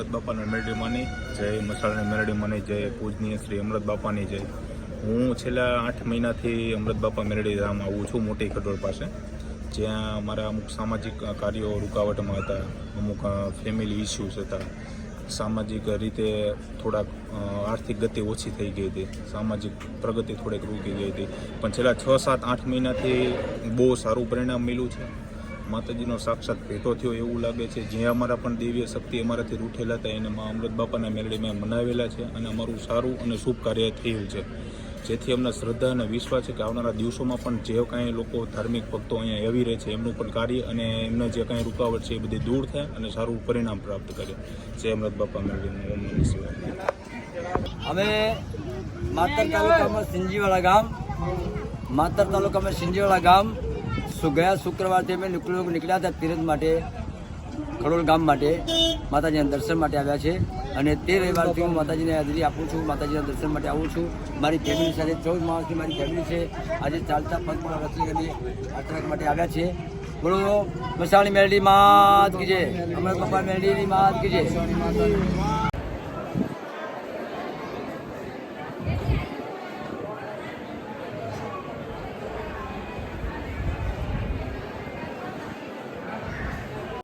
અમૃત બાપાને મેરડી માની, જય મસાળાને મેરડી માની, જય પૂજનીય શ્રી અમૃત બાપાની જય. હું છેલ્લા આઠ મહિનાથી અમૃત બાપા મેરડી ધામ આવું છું, મોટી ખટોળ પાસે. જ્યાં મારા અમુક સામાજિક કાર્યો રૂકાવટમાં હતા, અમુક ફેમિલી ઇસ્યુઝ હતા. સામાજિક રીતે થોડાક આર્થિક ગતિ ઓછી થઈ ગઈ હતી. સામાજિક પ્રગતિ થોડીક રૂકી ગઈ હતી. પણ છેલ્લા છ, સાત, આઠ મહિનાથી બહુ સારું પરિણામ મળ્યું છે. માતાજીનો સાક્ષાત ભેટો થયો એવું લાગે છે. જે અમારા પણ દિવ્ય શક્તિ અમારાથી રૂઠેલા હતા. એને મા અમૃત બાપાના મેળડીમાં મનાવેલા છે અને અમારું સારું અને શુભ કાર્ય થયું છે. જેથી અમને શ્રદ્ધા અને વિશ્વાસ છે કે આવનારા દિવસોમાં પણ જે કાંઈ લોકો ધાર્મિક ભક્તો અહીંયા આવી રહે છે, એમનું પણ કાર્ય અને એમને જે કાંઈ રૂકાવટ છે એ બધી દૂર થાય અને સારું પરિણામ પ્રાપ્ત કરે. જય અમૃત બાપા મેલડીનું ઓમ નમઃ શિવાય. અમે માતર તાલુકામાં સિંજીવાડા ગામ, માતર તાલુકામાં સિંજીવાડા ગામ ગયા શુક્રવારથી અમે નીકળ્યો નીકળ્યા હતા તીરથ માટે, ખડોલ ગામ માટે, માતાજીના દર્શન માટે આવ્યા છે. અને તે રવિવારથી હું માતાજીને હાજરી આપું છું, માતાજીના દર્શન માટે આવું છું. મારી ફેમિલી સાથે ચૌદ માણસની મારી ફેમિલી છે. આજે ચાલતા પગમાં રસી કરી અટક માટે આવ્યા છે બોલો, મસાણી મેલડી, માત કીજે અમર પપ્પા મેલડીની માત કીજે